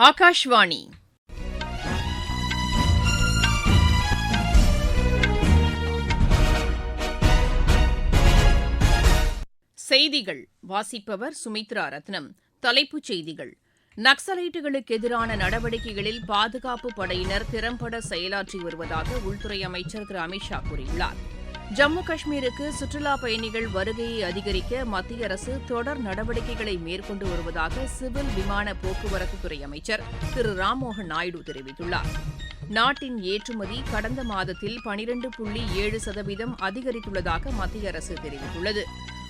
ஆகாஷ்வாணி. செய்திகள். வாசிப்பவர் சுமித்ரா ரத்னம். தலைப்புச் செய்திகள். நக்சலைட்டுகளுக்கு எதிரான நடவடிக்கைகளில் பாதுகாப்பு படையினர் திறம்பட செயலாற்றி வருவதாக உள்துறை அமைச்சர் திரு அமித் ஷா கூறியுள்ளார். ஜம்மு காஷ்மீருக்கு சுற்றுலாப் பயணிகள் வருகையை அதிகரிக்க மத்திய அரசு தொடர் நடவடிக்கைகளை மேற்கொண்டு வருவதாக சிவில் விமான போக்குவரத்துத்துறை அமைச்சர் திரு ராம்மோகன் நாயுடு தெரிவித்துள்ளார். நாட்டின் ஏற்றுமதி கடந்த மாதத்தில் பனிரண்டு புள்ளி ஏழு சதவீதம் அதிகரித்துள்ளதாக மத்திய அரசு தெரிவித்துள்ளது.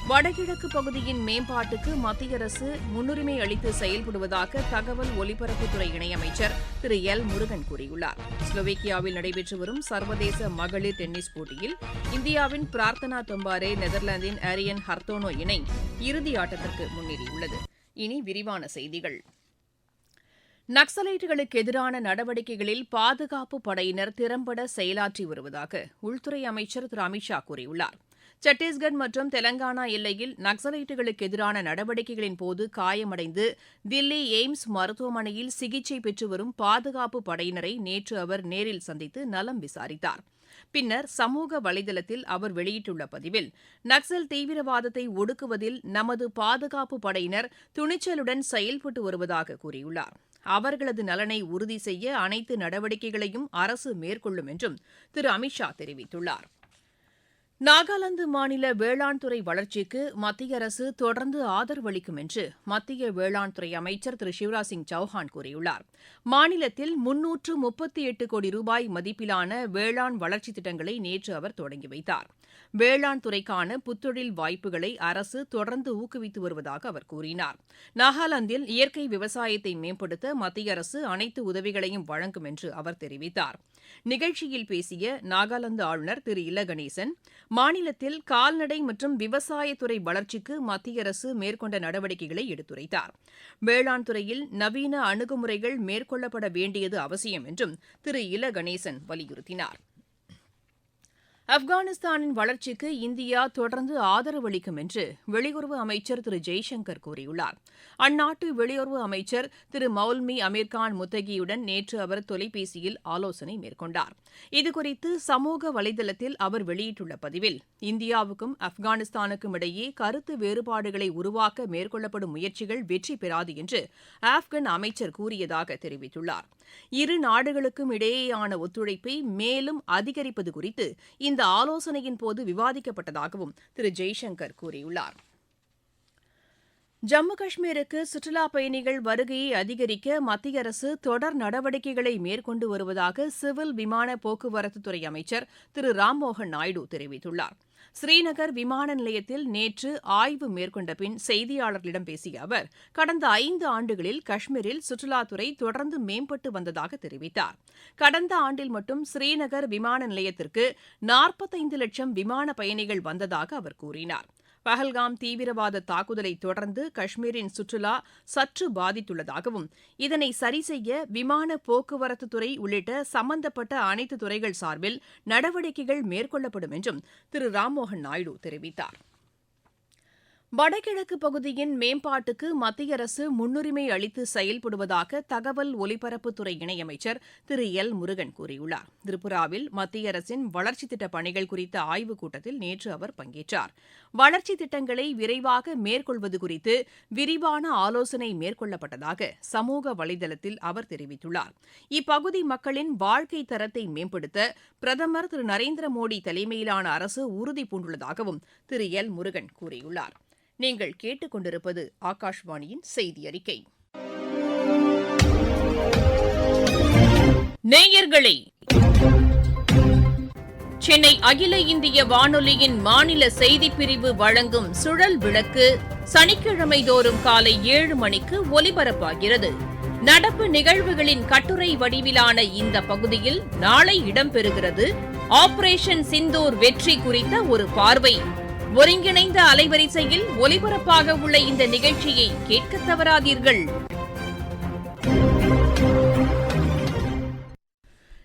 வடகிழக்கு பகுதியின் மேம்பாட்டுக்கு மத்திய அரசு முன்னுரிமை அளித்து செயல்படுவதாக தகவல் ஒலிபரப்புத்துறை இணையமைச்சர் திரு. எல். முருகன் கூறியுள்ளார். ஸ்லோவேக்கியாவில் நடைபெற்று வரும் சர்வதேச மகளிர் டென்னிஸ் போட்டியில் இந்தியாவின் பிரார்த்தனா தொம்பாரே நெதர்லாந்தின் அரியன் ஹர்தோனோ இணை இறுதி ஆட்டத்திற்கு முன்னேறியுள்ளது. இனி விரிவான செய்திகள். நக்சலைட்டுகளுக்கு எதிரான நடவடிக்கைகளில் பாதுகாப்பு படையினர் திறம்பட செயலாற்றி வருவதாக உள்துறை அமைச்சர் திரு. அமித் ஷா கூறியுள்ளார். சத்தீஸ்கர் மற்றும் தெலங்கானா எல்லையில் நக்சலைட்டுகளுக்கு எதிரான நடவடிக்கைகளின் போது காயமடைந்து தில்லி எய்ம்ஸ் மருத்துவமனையில் சிகிச்சை பெற்று வரும் பாதுகாப்பு படையினரை நேற்று அவர் நேரில் சந்தித்து நலம் விசாரித்தார். பின்னர் சமூக வலைதளத்தில் அவர் வெளியிட்டுள்ள பதிவில் நக்சல் தீவிரவாதத்தை ஒடுக்குவதில் நமது பாதுகாப்பு படையினர் துணிச்சலுடன் செயல்பட்டு வருவதாக கூறியுள்ளார். அவர்களது நலனை உறுதி செய்ய அனைத்து நடவடிக்கைகளையும் அரசு மேற்கொள்ளும் என்றும் திரு. அமித் ஷா தெரிவித்துள்ளார். நாகாலாந்து மாநில வேளாண் துறை வளர்ச்சிக்கு மத்திய அரசு தொடர்ந்து ஆதரவு அளிக்கும் என்று மத்திய வேளாண் துறை அமைச்சர் திரு சிவராஜ் சிங் சௌஹான் கூறியுள்ளார். மாநிலத்தில் முன்னூற்று முப்பத்தி எட்டு கோடி ரூபாய் மதிப்பிலான வேளாண் வளர்ச்சித் திட்டங்களை நேற்று அவர் தொடங்கி வைத்தார். வேளாண் துறைக்கான புத்தொழில் வாய்ப்புகளை அரசு தொடர்ந்து ஊக்குவித்து வருவதாக அவர் கூறினார். நாகாலாந்தில் இயற்கை விவசாயத்தை மேம்படுத்த மத்திய அரசு அனைத்து உதவிகளையும் வழங்கும் என்று அவர் தெரிவித்தார். நிகழ்ச்சியில் பேசிய நாகாலாந்து ஆளுநர் திரு. இல கணேசன் மாநிலத்தில் கால்நடை மற்றும் விவசாயத்துறை வளர்ச்சிக்கு மத்திய அரசு மேற்கொண்ட நடவடிக்கைகளை எடுத்துரைத்தார். வேளாண் துறையில் நவீன அணுகுமுறைகள் மேற்கொள்ளப்பட வேண்டியது அவசியம் என்றும் திரு. இல கணேசன் வலியுறுத்தினார். ஆப்கானிஸ்தானின் வளர்ச்சிக்கு இந்தியா தொடர்ந்து ஆதரவு அளிக்கும் என்று வெளியுறவு அமைச்சர் திரு ஜெய்சங்கர் கூறியுள்ளார். அந்நாட்டு வெளியுறவு அமைச்சர் திரு மௌல்மி அமீர்கான் முத்தகியுடன் நேற்று அவர் தொலைபேசியில் ஆலோசனை மேற்கொண்டார். இதுகுறித்து சமூக வலைதளத்தில் அவர் வெளியிட்டுள்ள பதிவில் இந்தியாவுக்கும் ஆப்கானிஸ்தானுக்கும் இடையே கருத்து வேறுபாடுகளை உருவாக்க மேற்கொள்ளப்படும் முயற்சிகள் வெற்றி பெறாது என்று ஆப்கன் அமைச்சர் கூறியதாக தெரிவித்துள்ளார். இரு நாடுகளுக்கும் இடையேயான ஒத்துழைப்பை மேலும் அதிகரிப்பது குறித்து இந்த ஆலோசனையின் போது விவாதிக்கப்பட்டதாகவும் திரு ஜெய்சங்கர் கூறியுள்ளார். ஜம்மு காஷ்மீருக்கு சுற்றுலாப் பயணிகள் வருகையை அதிகரிக்க மத்திய அரசு தொடர் நடவடிக்கைகளை மேற்கொண்டு வருவதாக சிவில் விமான போக்குவரத்துத்துறை அமைச்சர் திரு ராம்மோகன் நாயுடு தெரிவித்துள்ளார். ஸ்ரீநகர் விமான நிலையத்தில் நேற்று ஆய்வு மேற்கொண்ட பின் செய்தியாளர்களிடம் பேசிய அவர் கடந்த ஐந்து ஆண்டுகளில் காஷ்மீரில் சுற்றுலாத்துறை தொடர்ந்து மேம்பட்டு வந்ததாக தெரிவித்தார். கடந்த ஆண்டில் மட்டும் ஸ்ரீநகர் விமான நிலையத்திற்கு நாற்பத்தைந்து லட்சம் விமான பயணிகள் வந்ததாக அவர் கூறினார். பஹல்காம் தீவிரவாத தாக்குதலை தொடர்ந்து காஷ்மீரின் சுற்றுலா சற்று பாதித்துள்ளதாகவும் இதனை சரிசெய்ய விமான போக்குவரத்துத்துறை உள்ளிட்ட சம்பந்தப்பட்ட அனைத்து துறைகள் சார்பில் நடவடிக்கைகள் மேற்கொள்ளப்படும் என்றும் திரு. ராம்மோகன் நாயுடு தெரிவித்தார். வடகிழக்கு பகுதியின் மேம்பாட்டுக்கு மத்திய அரசு முன்னுரிமை அளித்து செயல்படுவதாக தகவல் ஒலிபரப்புத்துறை இணையமைச்சர் திரு. எல். முருகன் கூறியுள்ளார். திரிபுராவில் மத்திய அரசின் வளர்ச்சித் திட்ட பணிகள் குறித்த ஆய்வுக் கூட்டத்தில் நேற்று அவர் பங்கேற்றார். வளர்ச்சித் திட்டங்களை விரைவாக மேற்கொள்வது குறித்து விரிவான ஆலோசனை மேற்கொள்ளப்பட்டதாக சமூக வலைதளத்தில் அவர் தெரிவித்துள்ளார். இப்பகுதி மக்களின் வாழ்க்கை தரத்தை மேம்படுத்த பிரதமர் திரு. நரேந்திர மோடி தலைமையிலான அரசு உறுதி பூண்டுள்ளதாகவும் திரு. எல். முருகன் கூறியுள்ளார். நீங்கள் கேட்டுக்கொண்டிருப்பது ஆகாஷ்வாணியின் செய்தி அறிக்கை நேயர்களே சென்னை அகில இந்திய வானொலியின் மாநில செய்திப் பிரிவு வழங்கும் சுழல் விளக்கு சனிக்கிழமை தோறும் காலை ஏழு மணிக்கு ஒலிபரப்பாகிறது. நடப்பு நிகழ்வுகளின் கட்டுரை வடிவிலான இந்த பகுதியில் நாளை இடம்பெறுகிறது ஆபரேஷன் சிந்தூர் வெற்றி குறித்த ஒரு பார்வை. ஒருங்கிணைந்த அலைவரிசையில் ஒலிபரப்பாக உள்ள இந்த நிகழ்ச்சியை கேட்க தவறாதீர்கள்.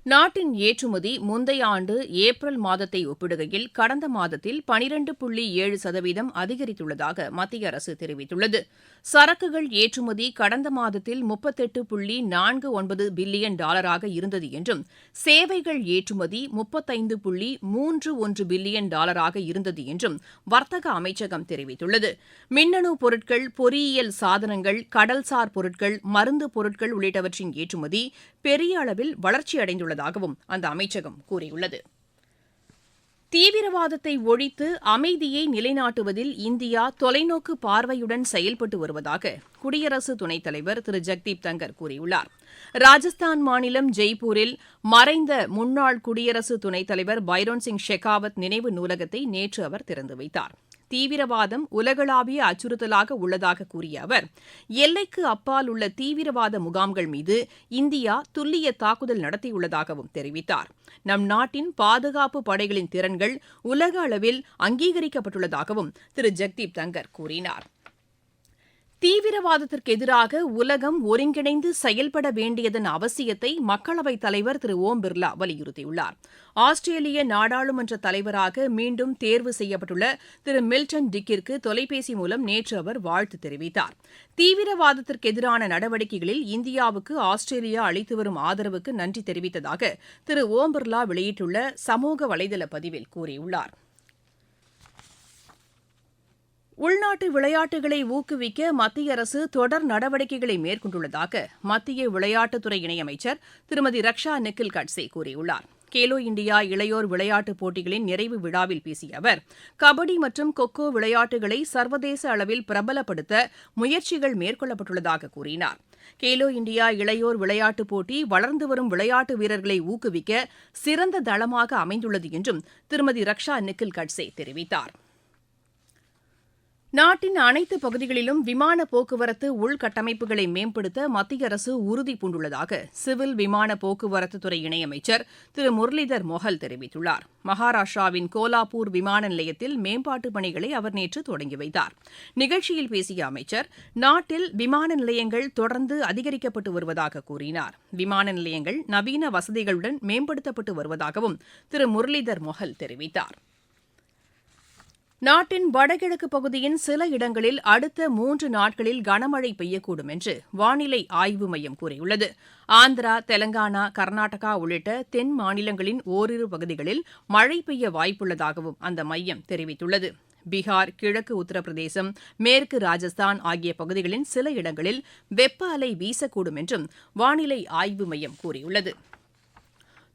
நாட்டின் ஏற்றுமதி முந்தைய ஆண்டு ஏப்ரல் மாதத்தை ஒப்பிடுகையில் கடந்த மாதத்தில் பனிரண்டு புள்ளி ஏழு சதவீதம் அதிகரித்துள்ளதாக மத்திய அரசு தெரிவித்துள்ளது. சரக்குகள் ஏற்றுமதி கடந்த மாதத்தில் முப்பத்தெட்டு புள்ளி நான்கு ஒன்பது பில்லியன் டாலராக இருந்தது என்றும் சேவைகள் ஏற்றுமதி முப்பத்தைந்து புள்ளி மூன்று ஒன்று பில்லியன் டாலராக இருந்தது என்றும் வர்த்தக அமைச்சகம் தெரிவித்துள்ளது. மின்னணு பொருட்கள் பொறியியல் சாதனங்கள் கடல்சார் பொருட்கள் மருந்து பொருட்கள் உள்ளிட்டவற்றின் ஏற்றுமதி பெரிய அளவில் வளர்ச்சியடைந்துள்ளதாகவும் அந்த அமைச்சகம் கூறியுள்ளது. தீவிரவாதத்தை ஒழித்து அமைதியை நிலைநாட்டுவதில் இந்தியா தொலைநோக்கு பார்வையுடன் செயல்பட்டு வருவதாக குடியரசு துணைத் தலைவர் திரு. ஜெக்தீப் தங்கர் கூறியுள்ளார். ராஜஸ்தான் மாநிலம் ஜெய்ப்பூரில் மறைந்த முன்னாள் குடியரசு துணைத் தலைவர் பைரோன் சிங் ஷெகாவத் நினைவு நூலகத்தை நேற்று அவர் திறந்து வைத்தார். தீவிரவாதம் உலகளாவிய அச்சுறுத்தலாக உள்ளதாக கூறிய அவர் எல்லைக்கு அப்பால் உள்ள தீவிரவாத முகாம்கள் மீது இந்தியா துல்லிய தாக்குதல் நடத்தியுள்ளதாகவும் தெரிவித்தார். நம் நாட்டின் பாதுகாப்பு படைகளின் திறன்கள் உலக அளவில் அங்கீகரிக்கப்பட்டுள்ளதாகவும் திரு. ஜெக்தீப் தங்கர் கூறினார். தீவிரவாதத்திற்கு எதிராக உலகம் ஒருங்கிணைந்து செயல்பட வேண்டியதன் அவசியத்தை மக்களவைத் தலைவர் திரு ஓம் பிர்லா வலியுறுத்தியுள்ளார். ஆஸ்திரேலிய நாடாளுமன்ற தலைவராக மீண்டும் தேர்வு செய்யப்பட்டுள்ள திரு மில்டன் டிக்கிற்கு தொலைபேசி மூலம் நேற்று அவர் வாழ்த்து தெரிவித்தார். தீவிரவாதத்திற்கு எதிரான நடவடிக்கைகளில் இந்தியாவுக்கு ஆஸ்திரேலியா அளித்து வரும் ஆதரவுக்கு நன்றி தெரிவித்ததாக திரு ஓம் பிர்லா வெளியிட்டுள்ள சமூக வலைதள பதிவில் கூறியுள்ளார். உள்நாட்டு விளையாட்டுகளை ஊக்குவிக்க மத்திய அரசு தொடர் நடவடிக்கைகளை மேற்கொண்டுள்ளதாக மத்திய விளையாட்டுத்துறை இணையமைச்சர் திருமதி ரக்ஷா நிக்கில் கட்சே கூறியுள்ளார். கேலோ இந்தியா இளையோர் விளையாட்டுப் போட்டிகளின் நிறைவு விழாவில் பேசிய அவர் கபடி மற்றும் கொக்கோ விளையாட்டுகளை சர்வதேச அளவில் பிரபலப்படுத்த முயற்சிகள் மேற்கொள்ளப்பட்டுள்ளதாக கூறினார். கேலோ இந்தியா இளையோர் விளையாட்டுப் போட்டி வளர்ந்து வரும் விளையாட்டு வீரர்களை ஊக்குவிக்க சிறந்த தளமாக அமைந்துள்ளது என்றும் திருமதி ரக்ஷா நிக்கில் கட்சே தெரிவித்தாா் நாட்டின் அனைத்து பகுதிகளிலும் விமான போக்குவரத்து உள்கட்டமைப்புகளை மேம்படுத்த மத்திய அரசு உறுதி பூண்டுள்ளதாக சிவில் விமான போக்குவரத்து துறை இணையமைச்சர் திரு முரளிதர் மொஹல் தெரிவித்துள்ளார். மகாராஷ்டிராவின் கோலாப்பூர் விமான நிலையத்தில் மேம்பாட்டுப் பணிகளை அவர் நேற்று தொடங்கி வைத்தார். நிகழ்ச்சியில் பேசிய அமைச்சர் நாட்டில் விமான நிலையங்கள் தொடர்ந்து அதிகரிக்கப்பட்டு வருவதாக கூறினார். விமான நிலையங்கள் நவீன வசதிகளுடன் மேம்படுத்தப்பட்டு வருவதாகவும் திரு முரளிதர் மொஹல் தெரிவித்தாா் நாட்டின் வடகிழக்கு பகுதியின் சில இடங்களில் அடுத்த மூன்று நாட்களில் கனமழை பெய்யக்கூடும் என்று வானிலை ஆய்வு மையம் கூறியுள்ளது. ஆந்திரா தெலங்கானா கர்நாடகா உள்ளிட்ட தென் மாநிலங்களின் ஓரிரு பகுதிகளில் மழை பெய்ய வாய்ப்புள்ளதாகவும் அந்த மையம் தெரிவித்துள்ளது. பீகார் கிழக்கு உத்தரப்பிரதேசம் மேற்கு ராஜஸ்தான் ஆகிய பகுதிகளின் சில இடங்களில் வெப்ப அலை வீசக்கூடும் என்றும் வானிலை ஆய்வு மையம் கூறியுள்ளது.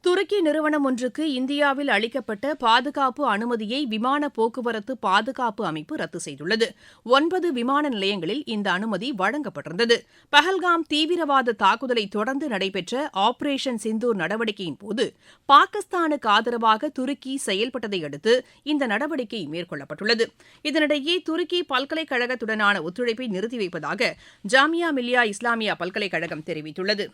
துருக்கி நிறுவனம் ஒன்றுக்கு இந்தியாவில் அளிக்கப்பட்ட பாதுகாப்பு அனுமதியை விமான போக்குவரத்து பாதுகாப்பு அமைப்பு ரத்து செய்துள்ளது. ஒன்பது விமான நிலையங்களில் இந்த அனுமதி வழங்கப்பட்டிருந்தது. பஹல்காம் தீவிரவாத தாக்குதலை தொடர்ந்து நடைபெற்ற ஆபரேஷன் சிந்தூர் நடவடிக்கையின் போது பாகிஸ்தானுக்கு ஆதரவாக துருக்கி செயல்பட்டதை அடுத்து இந்த நடவடிக்கை மேற்கொள்ளப்பட்டுள்ளது. இதனிடையே துருக்கி பல்கலைக்கழகத்துடனான ஒத்துழைப்பை நிறுத்தி வைப்பதாக ஜாமியா மில்லியா இஸ்லாமியா பல்கலைக்கழகம் தெரிவித்துள்ளது.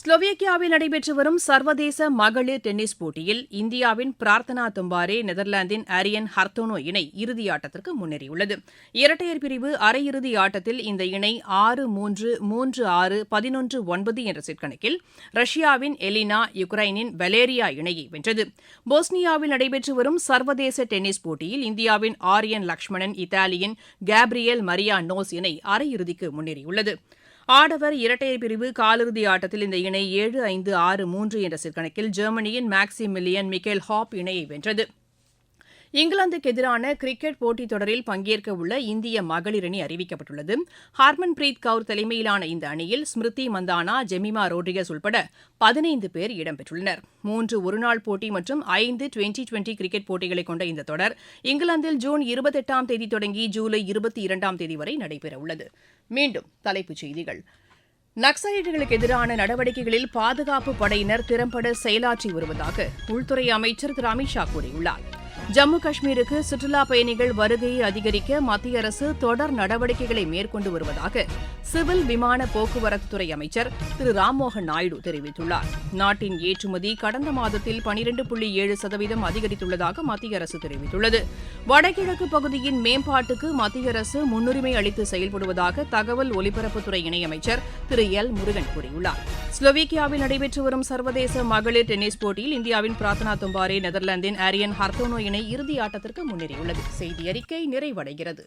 ஸ்லோவேக்கியாவில் நடைபெற்று வரும் சர்வதேச மகளிர் டென்னிஸ் போட்டியில் இந்தியாவின் பிரார்த்தனா தும்பாரே நெதர்லாந்தின் அரியன் ஹர்தோனோ இணை இறுதியாட்டத்திற்கு முன்னேறியுள்ளது. இரட்டையர் பிரிவு அரையிறுதி ஆட்டத்தில் இந்த இணை ஆறு மூன்று மூன்று ஆறு பதினொன்று ஒன்பது என்ற செட் கணக்கில் ரஷ்யாவின் எலினா யுக்ரைனின் வலேரியா இணையை வென்றது. போஸ்னியாவில் நடைபெற்று வரும் சர்வதேச டென்னிஸ் போட்டியில் இந்தியாவின் ஆரியன் லக்ஷ்மணன் இத்தாலியின் கேப்ரியல் மரியா நோஸ் இணை அரையிறுதிக்கு முன்னேறியுள்ளது. ஆடவர் இரட்டையர் பிரிவு காலிறுதி ஆட்டத்தில் இந்த இணை ஏழு ஐந்து ஆறு மூன்று என்ற சிற்கணக்கில் ஜெர்மனியின் மேக்ஸி மில்லியன் மிக்கேல் ஹாப் இணையை வென்றது. இங்கிலாந்துக்கு எதிரான கிரிக்கெட் போட்டித் தொடரில் பங்கேற்க உள்ள இந்திய மகளிர் அணி அறிவிக்கப்பட்டுள்ளது. ஹர்மன்பிரீத் கவுர் தலைமையிலான இந்த அணியில் ஸ்மிருதி மந்தானா ஜெமிமா ரோட்ரிகஸ் உட்பட பதினைந்து பேர் இடம்பெற்றுள்ளனர். மூன்று ஒருநாள் போட்டி மற்றும் ஐந்து டுவெண்டி டுவெண்டி கிரிக்கெட் போட்டிகளை கொண்ட இந்த தொடர் இங்கிலாந்தில் ஜூன் இருபத்தெட்டாம் தேதி தொடங்கி ஜூலை இருபத்தி இரண்டாம் தேதி வரை நடைபெறவுள்ளது மீண்டும் தலைப்புச் செய்திகள். நக்சலைட்டுகளுக்கு எதிரான நடவடிக்கைகளில் பாதுகாப்பு படையினர் திறம்பட செயலாற்றி வருவதாக உள்துறை அமைச்சர் திரு அமித்ஷா கூறியுள்ளார். ஜம்மு காஷ்மீருக்கு சுற்றுலாப் பயணிகள் வருகையை அதிகரிக்க மத்திய அரசு தொடர் நடவடிக்கைகளை மேற்கொண்டு வருவதாக சிவில் விமான போக்குவரத்துத்துறை அமைச்சர் திரு ராம்மோகன் நாயுடு தெரிவித்துள்ளார். நாட்டின் ஏற்றுமதி கடந்த மாதத்தில் பனிரெண்டு புள்ளி ஏழு சதவீதம் அதிகரித்துள்ளதாக மத்திய அரசு தெரிவித்துள்ளது. வடகிழக்கு பகுதியின் மேம்பாட்டுக்கு மத்திய அரசு முன்னுரிமை அளித்து செயல்படுவதாக தகவல் ஒலிபரப்புத்துறை இணையமைச்சர் திரு எல். முருகன் கூறியுள்ளார். ஸ்லோவேக்கியாவில் நடைபெற்று வரும் சர்வதேச மகளிர் டென்னிஸ் போட்டியில் இந்தியாவின் பிரார்த்தனா தும்பாரே நெதர்லாந்தின் ஆரியன் ஹர்தோனோ இணை இறுதி ஆட்டத்திற்கு முன்னேறியுள்ளது. செய்தி அறிக்கை நிறைவடைகிறது.